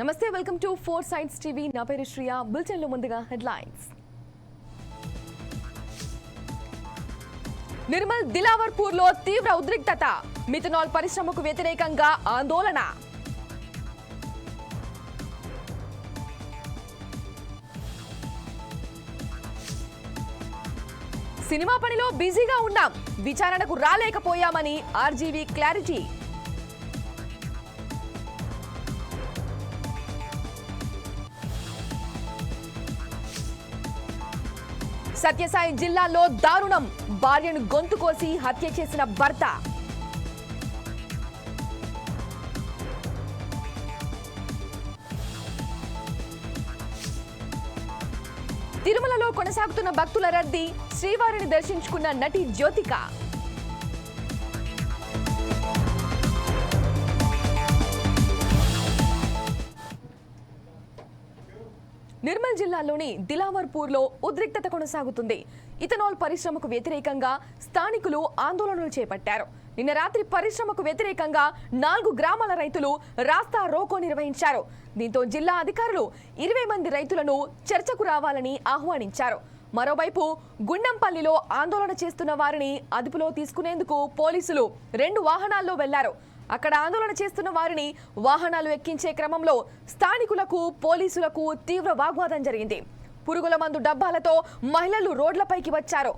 నమస్తే welcome to four science TV. నా పేరు శ్రియ. బులెటిన్ ముందుగా హెడ్లైన్స్. నిర్మల్ దిలావర్పూర్లో తీవ్ర ఉద్రిక్తత. మిథనాల్ పరిశ్రమకు వ్యతిరేకంగా ఆందోళన. సినిమా పనిలో బిజీగా ఉన్నాం. విచారణకు రాలేకపోయామని ఆర్జీవీ క్లారిటీ. సత్యసాయి జిల్లాలో దారుణం. భార్యను గొంతు కోసి హత్య చేసిన భర్త. తిరుమలలో కొనసాగుతున్న భక్తుల రద్దీ. శ్రీవారిని దర్శించుకున్న నటి జ్యోతిక. జిల్లాలోని దిలావర్పూర్లో ఉద్రిక్తత కొనసాగుతుంది. ఇథనాల్ పరిశ్రమకు వ్యతిరేకంగా స్థానికులు ఆందోళనలు చేపట్టారు. నిన్న రాత్రి పరిశ్రమకు వ్యతిరేకంగా నాలుగు గ్రామాల రైతులు రాస్తా రోకో నిర్వహించారు. దీంతో జిల్లా అధికారులు ఇరవై మంది రైతులను చర్చకు రావాలని ఆహ్వానించారు. మరోవైపు గుండంపల్లిలో ఆందోళన చేస్తున్న వారిని అదుపులో తీసుకునేందుకు పోలీసులు రెండు వాహనాల్లో వెళ్ళారు. అక్కడ ఆందోళన చేస్తున్న వారిని వాహనాలు ఎక్కించే క్రమంలో స్థానికులకు పోలీసులకు తీవ్ర వాగ్వాదం జరిగింది. పురుగుల మందు డబ్బాలతో మహిళలు రోడ్లపైకి వచ్చారు.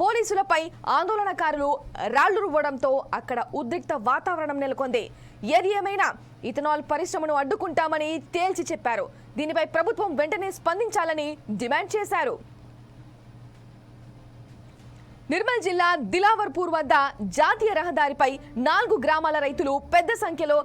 పోలీసులపై ఆందోళనకారులు రాళ్ళు రువ్వడంతో అక్కడ ఉద్రిక్త వాతావరణం నెలకొంది. ఏది ఏమైనా ఇథనాల్ పరిశ్రమను అడ్డుకుంటామని తేల్చి చెప్పారు. దీనిపై ప్రభుత్వం వెంటనే స్పందించాలని డిమాండ్ చేశారు. నిర్మల్ జిల్లా దిలావర్పూర్ వద్ద జాతీయ రహదారిపై నాలుగు గ్రామాల రైతులు పెద్ద సంఖ్యలో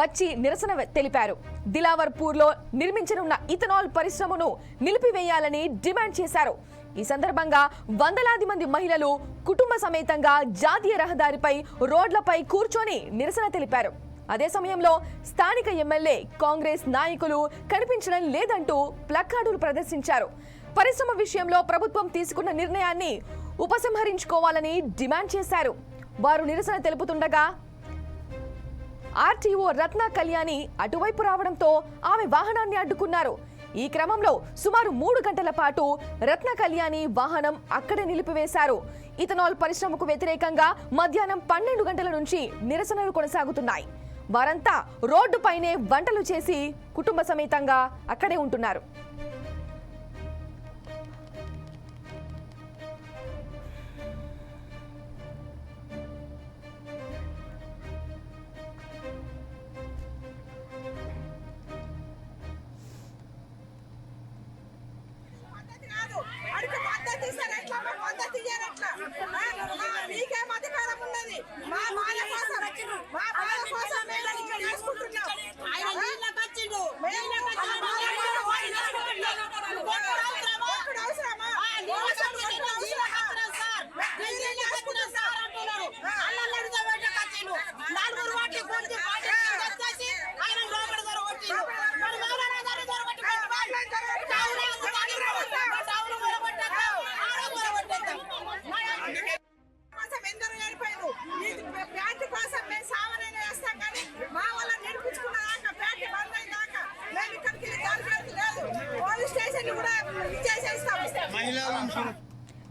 వచ్చి నిరసన తెలిపారు. దిలావర్పూర్లో నిర్మించనున్న ఇథనాల్ పరిశ్రమను నిలిపివేయాలని డిమాండ్ చేశారు. ఈ సందర్భంగా వందలాది మంది మహిళలు కుటుంబ సమేతంగా జాతీయ రహదారిపై రోడ్లపై కూర్చొని నిరసన తెలిపారు. అదే సమయంలో స్థానిక ఎమ్మెల్యే కాంగ్రెస్ నాయకులు కనిపించడం లేదంటూ ప్లకార్డులు ప్రదర్శించారు. పరిశ్రమ విషయంలో ప్రభుత్వం తీసుకున్న నిర్ణయాన్ని ఉపసంహరించుకోవాలని డిమాండ్ చేశారు. వారు నిరసన తెలుపుతుండగా ఆర్టీఓ రత్న కళ్యాణి అటువైపు రావడంతో ఆమె వాహనాన్ని అడ్డుకున్నారు. ఈ క్రమంలో సుమారు మూడు గంటల పాటు రత్న కళ్యాణి వాహనం అక్కడే నిలిపివేశారు. ఇథనాల్ పరిశ్రమకు వ్యతిరేకంగా మధ్యాహ్నం పన్నెండు గంటల నుంచి నిరసనలు కొనసాగుతున్నాయి. వారంతా రోడ్డుపైనే వంటలు చేసి కుటుంబ సమేతంగా అక్కడే ఉంటున్నారు. మద్దతు ఇయ్యరు మీకేం అధికారం ఉన్నది? మా బాధ కోసం, మా బాధ కోసం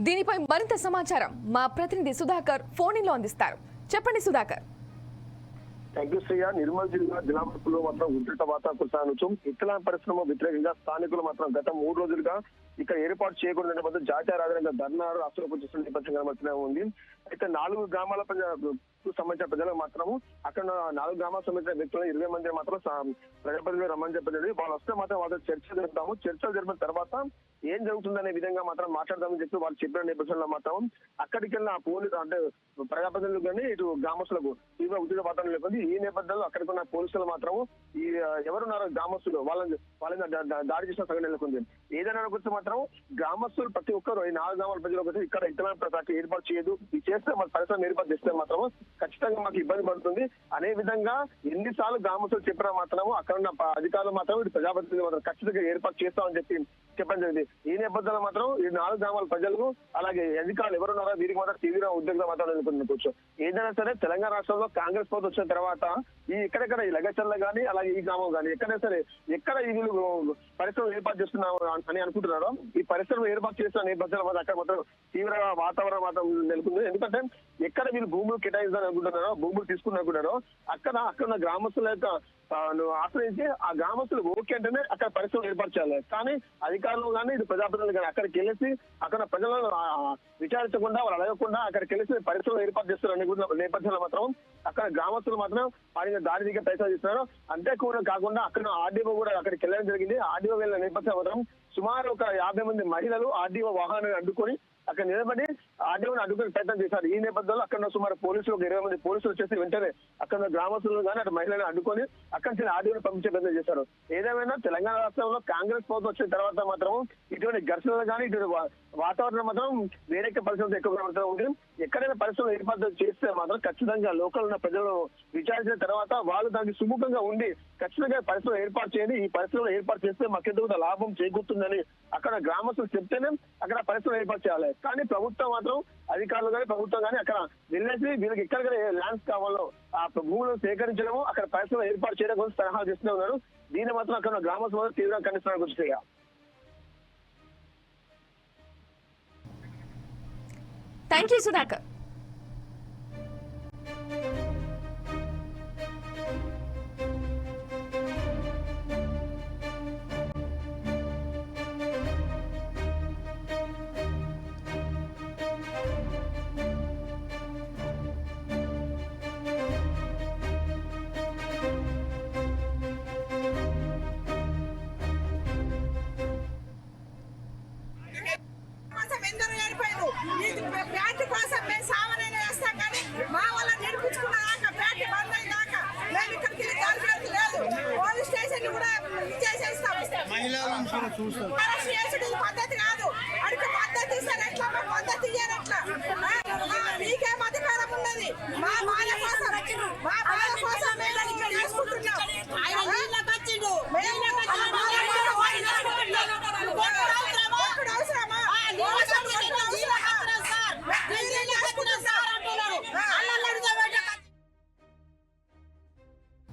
దీనిపై మరింత సమాచారం మా ప్రతినిధి సుధాకర్ ఫోన్లో అందిస్తారు. చెప్పండి సుధాకర్. థ్యాంక్ నిర్మల్ జిల్లా జిల్లాలో మాత్రం ఉద్రిక్త వాతావరణం కొనసాగవచ్చు ఇత్తలాం పరిశ్రమ వ్యతిరేకంగా స్థానికులు మాత్రం గత మూడు రోజులుగా ఇక్కడ ఏర్పాటు చేయకూడదు జాతీయ రాజధానిగా ధర్నాలు రాష్ట్రంలోకి వచ్చేసిన నేపథ్యం కనబడుతూనే ఉంది. అయితే నాలుగు గ్రామాల కు సంబంధించిన ప్రజలకు మాత్రము అక్కడ నాలుగు గ్రామాలకు సంబంధించిన వ్యక్తులు ఇరవై మంది మాత్రం సా- ప్రజాప్రతినిధులు రమ్మని చెప్పలేదు వాళ్ళు వస్తే మాత్రం వాళ్ళతో చర్చ జరుపుతాము. చర్చలు జరిపిన తర్వాత ఏం జరుగుతుందనే విధంగా మాత్రం మాట్లాడదామని చెప్పి వాళ్ళు చెప్పిన నేపథ్యంలో మాత్రం అక్కడికి వెళ్ళిన ఆ పోలీసు అంటే ప్రజాప్రతినిధులు కానీ ఇటు గ్రామస్తులకు తీవ్ర ఉద్యోగ వాతావరణం లేకుంది ఈ నేపథ్యంలో అక్కడికి ఉన్న పోలీసులు మాత్రం ఈ ఎవరున్నారు గ్రామస్తులు వాళ్ళని వాళ్ళని దాడి చేసిన సంఘటన నెలకొంది. ఏదైనా గురించి మాత్రం గ్రామస్తులు ప్రతి ఒక్కరు ఈ నాలుగు గ్రామాల ప్రజలు ఇక్కడ ఇతర ఏర్పాటు చేయదు. ఇది చేస్తే మన పరిశ్రమ ఏర్పాటు చేస్తే మాత్రం ఖచ్చితంగా మాకు ఇబ్బంది పడుతుంది. అనే విధంగా ఎన్నిసార్లు గ్రామస్తులు చెప్పినా మాత్రము అక్కడ ఉన్న అధికారులు మాత్రం ఇటు ప్రజాప్రతినిధులు మాత్రం ఖచ్చితంగా ఏర్పాటు చేస్తామని చెప్పి చెప్పడం జరిగింది. ఈ నేపథ్యంలో మాత్రం ఈ నాలుగు గ్రామాల ప్రజలకు అలాగే అధికారులు ఎవరున్నారో వీరికి మాత్రం తీవ్ర ఉద్యోగం మాత్రం ఎదుర్కొనుకోవచ్చు ఏదైనా సరే తెలంగాణ రాష్ట్రంలో కాంగ్రెస్ ప్రభుత్వం వచ్చిన తర్వాత ఈ ఎక్కడెక్కడ ఈ లగచర్ల కానీ అలాగే ఈ గ్రామం కానీ ఎక్కడైనా సరే ఎక్కడ ఈ వీళ్ళు పరిశ్రమలు ఏర్పాటు చేస్తున్నాము అని అనుకుంటున్నారో ఈ పరిశ్రమలు ఏర్పాటు చేస్తున్న నేపథ్యంలో మాత్రం అక్కడ మాత్రం తీవ్ర వాతావరణం మాత్రం నెలకొంది ఎందుకంటే ఎక్కడ వీళ్ళు భూములు కేటాయిస్తారు అనుకుంటున్నారో భూములు తీసుకుని అక్కడ అక్కడ ఉన్న గ్రామస్తుల యొక్క నువ్వు ఆశ్రయించి ఆ గ్రామస్తులు ఓకే అంటేనే అక్కడ పరిశ్రమలు ఏర్పరచాలి. కానీ అధికారులు కానీ ఇది ప్రజాప్రతినిధులు కానీ అక్కడికి వెళ్ళేసి అక్కడ ప్రజలను విచారించకుండా వాళ్ళు అడగకుండా అక్కడికి వెళ్ళేసి పరిశ్రమలు ఏర్పాటు చేస్తారు నేపథ్యంలో మాత్రం అక్కడ గ్రామస్తులు మాత్రం వారిని దారి దిగే ప్రయత్నాలు చేస్తున్నారు. అంతే కాకుండా అక్కడ ఆర్డీఓ కూడా అక్కడికి వెళ్ళడం జరిగింది. ఆర్డీఓ వెళ్ళిన నేపథ్యం మాత్రం సుమారు ఒక యాభై మంది మహిళలు ఆర్డీఓ వాహనాన్ని అడ్డుకొని అక్కడ నిలబడి ఆర్డీఓని అడ్డుకునే ప్రయత్నం చేశారు. ఈ నేపథ్యంలో అక్కడ సుమారు పోలీసులు ఒక ఇరవై మంది పోలీసులు వచ్చేసి వెంటనే అక్కడ ఉన్న గ్రామస్తులు కానీ అటు మహిళలను అడ్డుకొని అక్కడి నుంచి ఆర్డీఓని పంపించే ప్రయత్నం చేశారు. ఏదేమైనా తెలంగాణ రాష్ట్రంలో కాంగ్రెస్ ప్రభుత్వం వచ్చిన తర్వాత మాత్రం ఇటువంటి ఘర్షణలు కానీ ఇటువంటి వా- వాతావరణం మాత్రం వేరే పరిస్థితులు ఎక్కువ కనబడుతూ ఉంది. ఎక్కడైనా పరిశ్రమలు ఏర్పాటు చేస్తే మాత్రం ఖచ్చితంగా లోకల్ ఉన్న ప్రజలను విచారించిన తర్వాత వాళ్ళు దానికి సుముఖంగా ఉండి ఖచ్చితంగా పరిశ్రమ ఏర్పాటు చేయండి. ఈ పరిశ్రమలు ఏర్పాటు చేస్తే మాకెంతో లాభం చేకూరుతుందని అక్కడ గ్రామస్తులు చెప్తేనే అక్కడ పరిశ్రమ ఏర్పాటు చేయాలి. కానీ ప్రభుత్వం మాత్రం అధికారులు కానీ ప్రభుత్వం కానీ అక్కడ వెళ్ళేసి వీళ్ళకి ఎక్కడ ల్యాండ్స్ కావాలో ఆ భూములను సేకరించడము అక్కడ పరిశ్రమ ఏర్పాటు చేయడం కోసం సలహా చేస్తూనే ఉన్నారు. దీన్ని మాత్రం అక్కడ గ్రామ గ్రామస్తులు తీవ్రంగా ఖండిస్తున్నారు గుర్తు థ్యాంక్ యూ సుధాకర్ ప్యాంటు కోసం మేము సామాన్యంగా వేస్తాం కానీ మా వల్ల నిడిపించుకున్న దాకా ప్యాంటు బంద్ అయిన దాకా మేము ఇక్కడికి వెళ్ళి లేదు. పోలీస్ స్టేషన్ కూడా చేసేస్తాం. అరెస్ట్ పద్ధతి కాదు.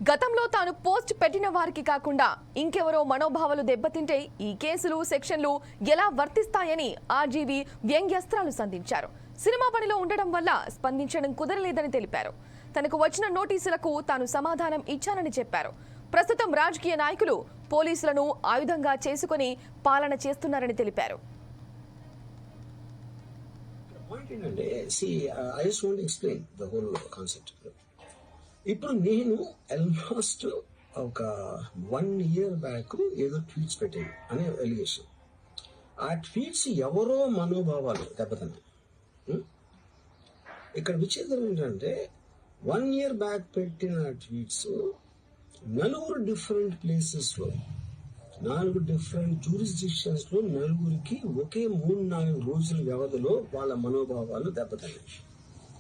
గతంలో తాను పోస్ట్ పెట్టిన వారికి కాకుండా ఇంకెవరో మనోభావాలు దెబ్బతింటే ఈ కేసులు సెక్షన్లు ఎలా వర్తిస్తాయని ఆర్జీవి వ్యంగ్యస్త్రాలు సంధించారు. సినిమా పనిలో ఉండడం వల్ల స్పందించడం కుదరలేదని తెలిపారు. తనకు వచ్చిన నోటీసులకు తాను సమాధానం ఇచ్చానని చెప్పారు. ప్రస్తుతం రాజకీయ నాయకులు పోలీసులను ఆయుధంగా చేసుకుని పాలన చేస్తున్నారని తెలిపారు. ఏంటంటే see I just want explain the whole concept ఇప్పుడు నేను ఆల్మోస్ట్ ఒక వన్ ఇయర్ బ్యాక్ ఏదో ట్వీట్స్ పెట్టాను అనే ఎలిగేషన్ ఆ ట్వీట్స్ ఎవరో మనోభావాలు దెబ్బతిన్నాయి. ఇక్కడ విచిత్రం ఏంటంటే వన్ ఇయర్ బ్యాక్ పెట్టిన ట్వీట్స్ నలుగురు డిఫరెంట్ ప్లేసెస్లో నాలుగు డిఫరెంట్ జూరిస్టిక్షన్స్లో నలుగురికి ఒకే మూడు నాలుగు రోజుల వ్యవధిలో వాళ్ళ మనోభావాలు దెబ్బతిన్నాయి.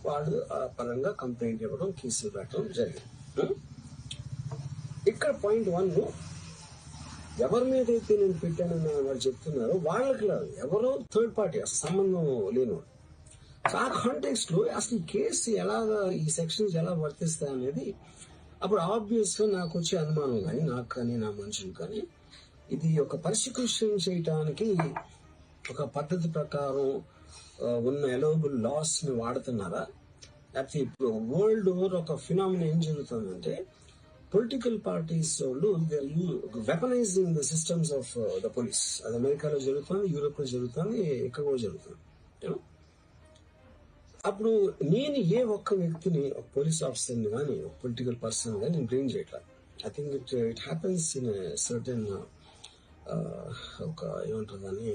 వాళ్ళు ఆ పరంగా కంప్లైంట్ ఇవ్వడం కేసులు పెట్టడం జరిగింది. ఇక్కడ పాయింట్ వన్ ఎవరి మీద అయితే నేను పెట్టానని వాళ్ళు చెప్తున్నారో వాళ్ళకి లేదు ఎవరో థర్డ్ పార్టీ అసలు సంబంధం లేనివాడు. సో ఆ కాంటెక్స్ట్లో అసలు ఈ కేసు ఎలాగా ఈ సెక్షన్స్ ఎలా వర్తిస్తాయి అనేది అప్పుడు ఆబ్వియస్గా నాకు వచ్చే అనుమానం కానీ నాకు కానీ నా మనుషులు కానీ ఇది ఒక పర్సిక్యూషన్ చేయటానికి ఒక పద్ధతి ప్రకారం ఉన్న ఎలవబుల్ లాస్ని వాడుతున్నారా? లేకపోతే ఇప్పుడు వరల్డ్ ఓవర్ ఒక ఫినామినా ఏం జరుగుతుందంటే పొలిటికల్ పార్టీస్ వాళ్ళు weaponising the systems of the police అది అమెరికాలో జరుగుతుంది యూరోప్లో జరుగుతుంది ఎక్కడ కూడా జరుగుతుంది అప్పుడు నేను ఏ ఒక్క వ్యక్తిని ఒక పోలీస్ ఆఫీసర్ని కానీ ఒక పొలిటికల్ పర్సన్ కానీ నేను బ్లేమ్ చేయట్లేదు I think it it happens in certain ఒక ఏమంటారు దాన్ని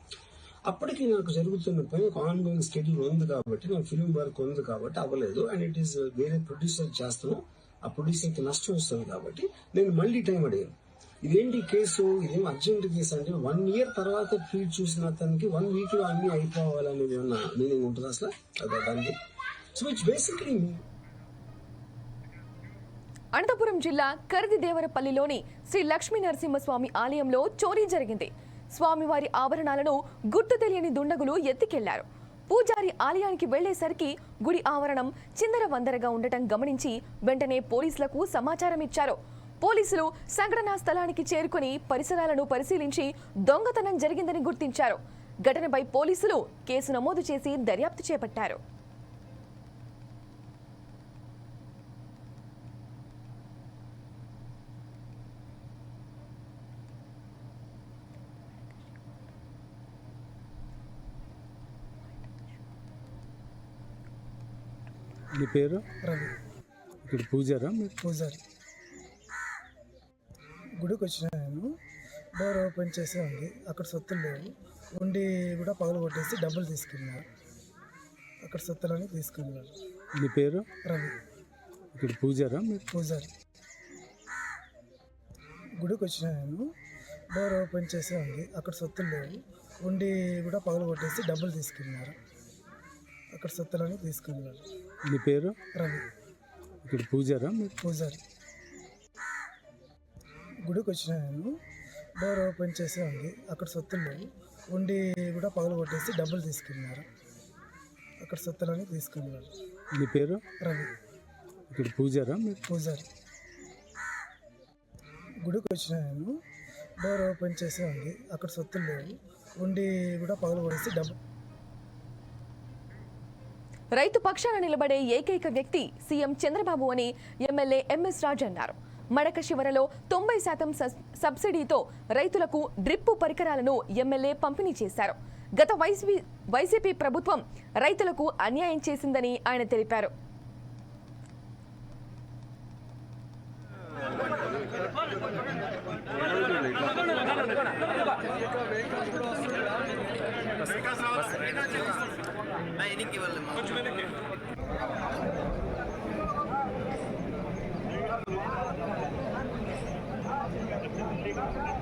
అప్పటికి నాకు జరుగుతున్న పని ఒక ఆన్ గోయింగ్ స్కెడ్యూల్ ఉంది కాబట్టి నా ఫిలిం వర్క్ ఉంది కాబట్టి అవ్వలేదు. అండ్ ఇట్ ఈస్ వేరే ప్రొడ్యూసర్ చేస్తాను. ఆ ప్రొడ్యూసర్కి నష్టం వస్తుంది కాబట్టి నేను మళ్ళీ టైం అడిగాను. ఇదేంటి కేసు? ఇదేం అర్జెంట్ కేసు అంటే వన్ ఇయర్ తర్వాత ట్వీట్ చూసిన అతనికి వన్ వీక్లో అన్ని అయిపోవాలనేది ఏమన్నా మీనింగ్ ఉంటుంది అసలు? అదే దానికి. సో ఇట్స్ బేసిక్లీ అనంతపురం జిల్లా కరిదిదేవరపల్లిలోని శ్రీ లక్ష్మీ నరసింహస్వామి ఆలయంలో చోరీ జరిగింది. స్వామివారి ఆభరణాలను గుర్తు తెలియని దుండగులు ఎత్తికెళ్ళారు. పూజారి ఆలయానికి వెళ్ళేసరికి గుడి ఆవరణం చిందర వందరగా ఉండటం గమనించి వెంటనే పోలీసులకు సమాచారం ఇచ్చారు పోలీసులు సంఘటనా స్థలానికి చేరుకుని పరిసరాలను పరిశీలించి దొంగతనం జరిగిందని గుర్తించారు. ఘటనపై పోలీసులు కేసు నమోదు చేసి దర్యాప్తు చేపట్టారు. నీ పేరు? రవి. ఇక్కడ పూజారా? మీరు? పూజారి. గుడికి వచ్చిన నేను. డోర్ ఓపెన్ చేసే ఉంది. అక్కడ సొత్తులు లేవు. ఉండి కూడా పగలు కొట్టేసి డబ్బులు తీసుకున్నారు అక్కడ సొత్తులని తీసుకున్నారు నీ పేరు? రవి. ఇక్కడ పూజారా? మీరు? పూజారి. గుడికి వచ్చిన నేను. డోర్ ఓపెన్ చేసే ఉంది. అక్కడ సొత్తులు లేవు. ఉండి కూడా పగలు కొట్టేసి డబ్బులు తీసుకున్నారు. అక్కడ సొత్తులని తీసుకున్నారు నీ పేరు? రవి. ఇక్కడ పూజారా మీరు పూజారి. గుడికి వచ్చిన నేను డోర్ ఓపెన్ చేసే ఉంది. అక్కడ సొత్తులు లేవు ఉండి కూడా పగలు కొట్టేసి డబ్బులు తీసుకున్నారు అక్కడ సొత్తులని తీసుకున్నారు నీ పేరు? రవి. ఇక్కడ పూజారా మీరు పూజారి. గుడికి వచ్చిన నేను డోర్ ఓపెన్ చేసే ఉంది. అక్కడ సొత్తులు లేవు ఉండి కూడా పగలు కొట్టేసి డబ్బు రైతు పక్షాన నిలబడే ఏకైక వ్యక్తి సీఎం చంద్రబాబు అని ఎమ్మెల్యే ఎంఎస్ రాజు అన్నారు. మడక శివరలో తొంభై శాతం సబ్సిడీతో రైతులకు డ్రిప్పు పరికరాలను ఎమ్మెల్యే పంపిణీ చేశారు. గత వైసీపీ వైసీపీ ప్రభుత్వం రైతులకు అన్యాయం చేసిందని ఆయన తెలిపారు. Go, go.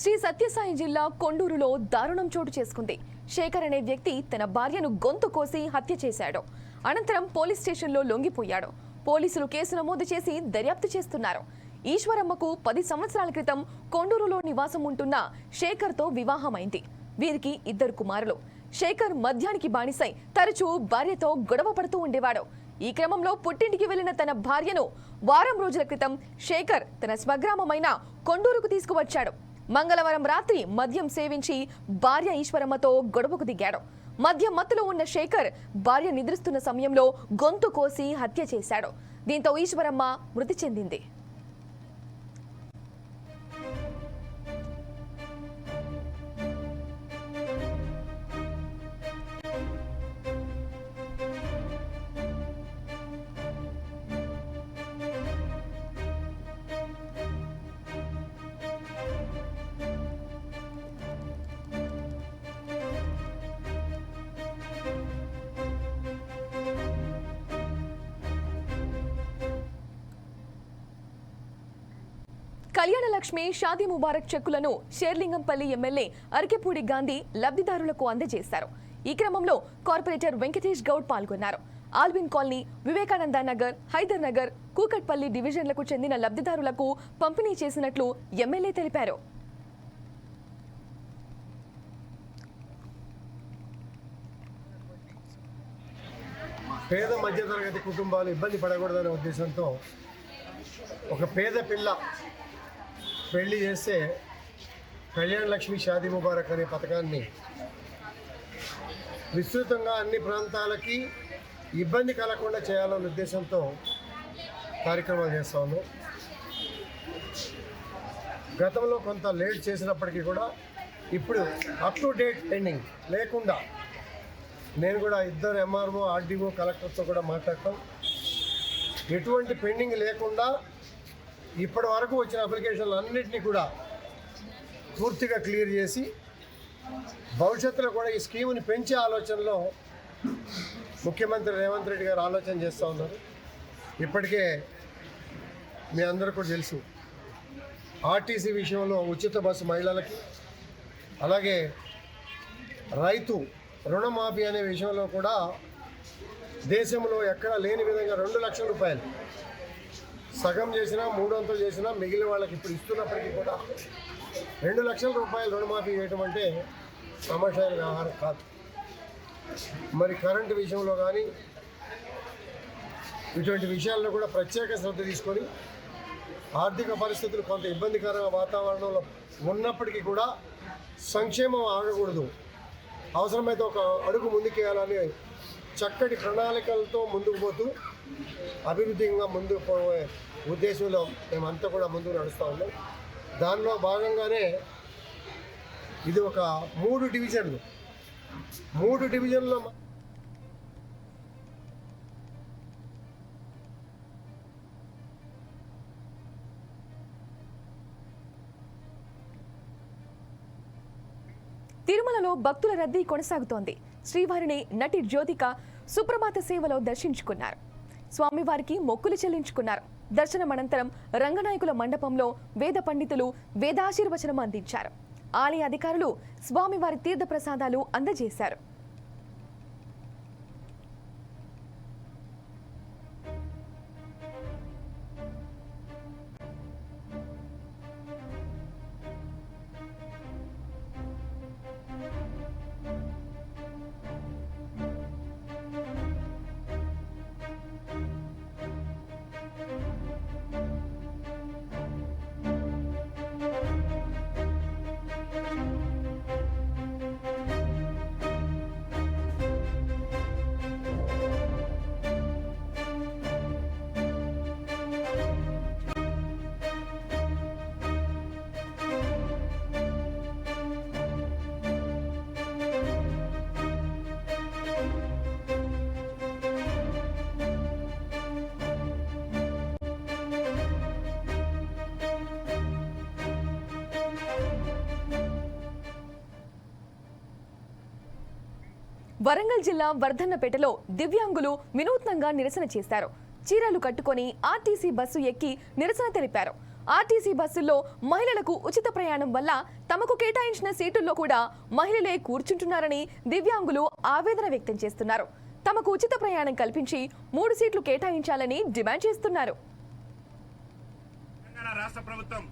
శ్రీ సత్యసాయి జిల్లా కొండూరులో దారుణం చోటు చేసుకుంది. శేఖర్ అనే వ్యక్తి తన భార్యను గొంతు కోసి హత్య చేశాడు. అనంతరం పోలీస్ స్టేషన్లో లొంగిపోయాడు. పోలీసులు కేసు నమోదు చేసి దర్యాప్తు చేస్తున్నారు. ఈశ్వరమ్మకు పది సంవత్సరాల క్రితం కొండూరులో నివాసం ఉంటున్న శేఖర్తో వివాహమైంది. వీరికి ఇద్దరు కుమారులు. శేఖర్ మద్యానికి బానిసై తరచూ భార్యతో గొడవ పడుతూ ఉండేవాడు. ఈ క్రమంలో పుట్టింటికి వెళ్ళిన తన భార్యను వారం రోజుల క్రితం శేఖర్ తన స్వగ్రామమైన కొండూరుకు తీసుకువచ్చాడు. మంగళవారం రాత్రి మద్యం సేవించి భార్య ఈశ్వరమ్మతో గొడవకు దిగాడు. మద్యం మత్తులో ఉన్న శేఖర్ భార్య నిద్రిస్తున్న సమయంలో గొంతు కోసి హత్య చేశాడు. దీంతో ఈశ్వరమ్మ మృతి చెందింది. కళ్యాణలక్ష్మి షాదీ ముబారక్ చెక్కులను షేర్లింగంపల్లి ఎమ్మెల్యే అరికెపూడి గాంధీ లబ్ధిదారులకు అందజేశారు. ఈ క్రమంలో కార్పొరేటర్ వెంకటేష్ గౌడ్ పాల్గొన్నారు. ఆల్విన్ కాలనీ వివేకానంద నగర్ హైదర్ నగర్ కూకట్పల్లి డివిజన్లకు చెందిన లబ్ధిదారులకు పంపిణీ చేసినట్లు ఎమ్మెల్యే తెలిపారు. పేద మధ్యతరగతి కుటుంబాలు ఇబ్బంది పడకూడదనే ఉద్దేశంతో ఒక పేద పిల్ల పెళ్ళి చేస్తే కళ్యాణ్ లక్ష్మి షాదీ ముబారక్ అనే పథకాన్ని విస్తృతంగా అన్ని ప్రాంతాలకి ఇబ్బంది కలగకుండా చేయాలనే ఉద్దేశంతో కార్యక్రమాలు చేస్తా ఉన్నాం. గతంలో కొంత లేట్ చేసినప్పటికీ కూడా ఇప్పుడు అప్ టు డేట్ పెండింగ్ లేకుండా నేను కూడా ఇద్దరు ఎంఆర్ఓ ఆర్డీఓ కలెక్టర్తో కూడా మాట్లాడటం ఎటువంటి పెండింగ్ లేకుండా ఇప్పటి వరకు వచ్చిన అప్లికేషన్లు అన్నింటినీ కూడా పూర్తిగా క్లియర్ చేసి భవిష్యత్తులో కూడా ఈ స్కీముని పెంచే ఆలోచనలో ముఖ్యమంత్రి రేవంత్ రెడ్డి గారు ఆలోచన చేస్తూ ఉన్నారు. ఇప్పటికే మీ అందరూ కూడా తెలుసు ఆర్టీసీ విషయంలో ఉచిత బస్సు మహిళలకి అలాగే రైతు రుణమాఫీ అనే విషయంలో కూడా దేశంలో ఎక్కడా లేని విధంగా రెండు లక్షల రూపాయలు సగం చేసినా మూడొంతులు చేసినా మిగిలిన వాళ్ళకి ఇప్పుడు ఇస్తున్నప్పటికీ కూడా రెండు లక్షల రూపాయలు రుణమాఫీ చేయటం అంటే సమస్యల వ్యవహారం కాదు. మరి కరెంటు విషయంలో కానీ ఇటువంటి విషయాల్లో కూడా ప్రత్యేక శ్రద్ధ తీసుకొని ఆర్థిక పరిస్థితులు కొంత ఇబ్బందికరమైన వాతావరణంలో ఉన్నప్పటికీ కూడా సంక్షేమం ఆగకూడదు. అవసరమైతే ఒక అడుగు ముందుకేయాలని చక్కటి ప్రణాళికలతో ముందుకు పోతూ అభివృద్ధిగా ముందుకు పోయే ఉద్దేశంలో మేమంతా కూడా ముందుకు నడుస్తూ ఉన్నాం. దానిలో భాగంగానే ఇది ఒక మూడు డివిజన్లు. మూడు డివిజన్లో తిరుమలలో భక్తుల రద్దీ కొనసాగుతోంది. శ్రీవారిని నటి జ్యోతిక సుప్రభాత సేవలో దర్శించుకున్నారు. స్వామివారికి మొక్కులు చెల్లించుకున్నారు. దర్శనం అనంతరం రంగనాయకుల మండపంలో వేద పండితులు వేదాశీర్వచనం అందించారు. ఆలయ అధికారులు స్వామివారి తీర్థ ప్రసాదాలు అందజేశారు. వరంగల్ జిల్లా వర్ధన్నపేటలో దివ్యాంగులు వినూత్నంగా నిరసన చేశారు. చీరలు కట్టుకొని ఆర్టీసీ బస్సు ఎక్కి నిరసన తెలిపారు. ఆర్టీసీ బస్సుల్లో మహిళలకు ఉచిత ప్రయాణం వల్ల తమకు కేటాయించిన సీటుల్లో కూడా మహిళలే కూర్చుంటున్నారని దివ్యాంగులు ఆవేదన వ్యక్తం చేస్తున్నారు. తమకు ఉచిత ప్రయాణం కల్పించి మూడు సీట్లు కేటాయించాలని డిమాండ్ చేస్తున్నారు. రాష్ట్ర ప్రభుత్వం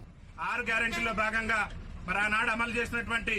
ఆరు గ్యారెంటీలో భాగంగా మరి ఆనాడు అమలు చేసినటువంటి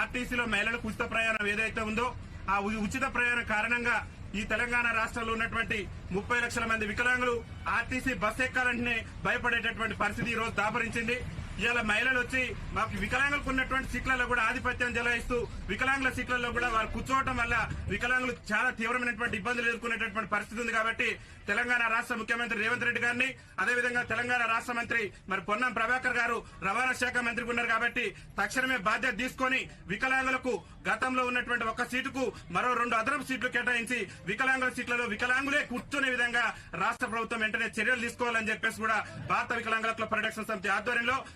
ఆర్టీసీలో మహిళలకు ఉచిత ప్రయాణం ఏదైతే ఉందో ఆ ఉచిత ప్రయాణం కారణంగా ఈ తెలంగాణ రాష్ట్రంలో ఉన్నటువంటి ముప్పై లక్షల మంది వికలాంగులు ఆర్టీసీ బస్ ఎక్కాలంటేనే భయపడేటటువంటి పరిస్థితి ఈ రోజు దాపరించింది. ఇవాళ మహిళలు వచ్చి మాకు వికలాంగులకు ఉన్నటువంటి సీట్లలో కూడా ఆధిపత్యం జలాయిస్తూ వికలాంగుల సీట్లలో కూడా వారు కూర్చోవటం వల్ల వికలాంగులు చాలా తీవ్రమైనటువంటి ఇబ్బందులు ఎదుర్కొనేటటువంటి పరిస్థితి ఉంది కాబట్టి తెలంగాణ రాష్ట్ర ముఖ్యమంత్రి రేవంత్ రెడ్డి గారిని అదేవిధంగా తెలంగాణ రాష్ట్ర మంత్రి మరి పొన్నం ప్రభాకర్ గారు రవాణా శాఖ మంత్రి ఉన్నారు కాబట్టి తక్షణమే బాధ్యత తీసుకొని వికలాంగులకు గతంలో ఉన్నటువంటి ఒక సీటుకు మరో రెండు అదనపు సీట్లు కేటాయించి వికలాంగుల సీట్లలో వికలాంగులే కూర్చునే విధంగా రాష్ట్ర ప్రభుత్వం వెంటనే చర్యలు తీసుకోవాలని చెప్పేసి కూడా భారత వికలాంగుల క్లబ్ ప్రొటెక్షన్ సమితి ఆధ్వర్యంలో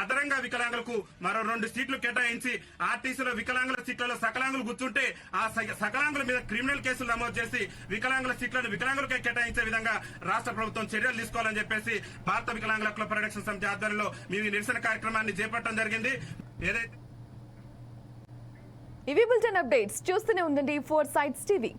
అదనంగా వికలాంగులకు మరో రెండు సీట్లు కేటాయించి ఆర్టీసీలో వికలాంగుల సీట్లలో సకలాంగులు కూర్చుంటే ఆ సకలాంగుల మీద క్రిమినల్ కేసులు నమోదు చేసి వికలాంగుల సీట్లను వికలాంగులకే కేటాయించే విధంగా రాష్ట్ర ప్రభుత్వం చర్యలు తీసుకోవాలని చెప్పేసి భారత వికలాంగుల హక్కుల పరిరక్షణ సమితి ఆధ్వర్యంలో మేము ఈ నిరసన కార్యక్రమాన్ని చేపట్టడం జరిగింది. ఏదైతే ఇవి బులెటిన్ అప్డేట్స్ చూస్తూనే ఉండండి ఫోర్ సైట్స్ టీవీ.